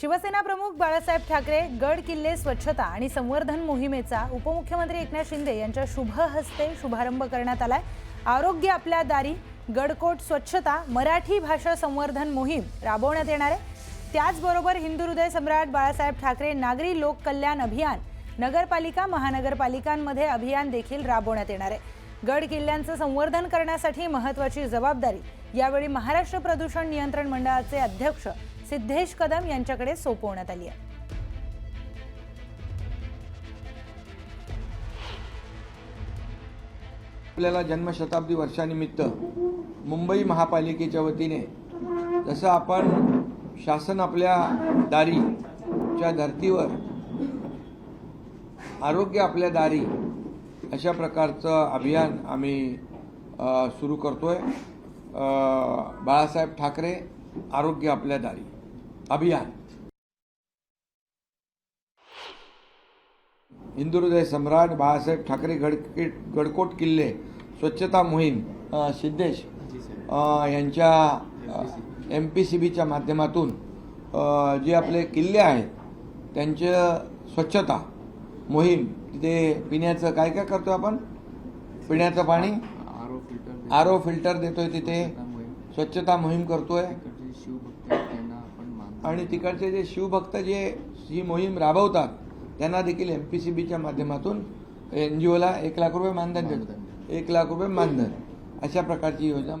शिवसेना प्रमुख बाळासाहेब ठाकरे गड किल्ले स्वच्छता आणि संवर्धन मोहिमेचा उपमुख्यमंत्री एकनाथ शिंदे यांच्या शुभ हस्ते शुभारंभ करण्यात आलाय. आरोग्य आपल्या दारी गडकोट स्वच्छता मराठी भाषा संवर्धन मोहीम राबवण्यात येणार आहे. त्याचबरोबर हिंदू हृदय सम्राट बाळासाहेब ठाकरे नागरी लोक कल्याण अभियान नगरपालिका महानगरपालिकांमध्ये अभियान देखील राबवण्यात येणार आहे. गड किल्ल्यांचं संवर्धन करण्यासाठी महत्वाची जबाबदारी यावेळी महाराष्ट्र प्रदूषण नियंत्रण मंडळाचे अध्यक्ष सिद्धेश कदम यांच्याकडे सोपवण्यात आली आहे. आपल्याला जन्मशताब्दी वर्षानिमित्त मुंबई महापालिकेच्या वतीने जसं आपण शासन आपल्या दारीच्या धर्तीवर आरोग्य आपल्या दारी अशा प्रकारचं अभियान आम्ही सुरू करतोय. बाळासाहेब ठाकरे आरोग्य आपल्या दारी. अभियान। हिंदू हृदय सम्राट बाळासाहेब ठाकरे गड गडकोट किल्ले स्वच्छता मोहीम सिद्धेश यांच्या एम पी सी बीच्या माध्यमातून जे आपले किल्ले आहेत त्यांचं स्वच्छता मोहीम तिथे पिण्याचं काय काय करतो आपण? पिण्याचं पाणी? RO filter R O filter देतोय तिथे. स्वच्छता मोहीम. करतोय तिकडचे शिवभक्त आहेत त्यांना आपण मानतो आणि तिकडचे जे शिवभक्त जे ही मोहीम राबवतात त्यांना देखील एम पी सी बीच्या माध्यमातून एन जी ओला एक लाख रुपये मानधन देतो एक लाख रुपये मानधन. अशा प्रकारची योजना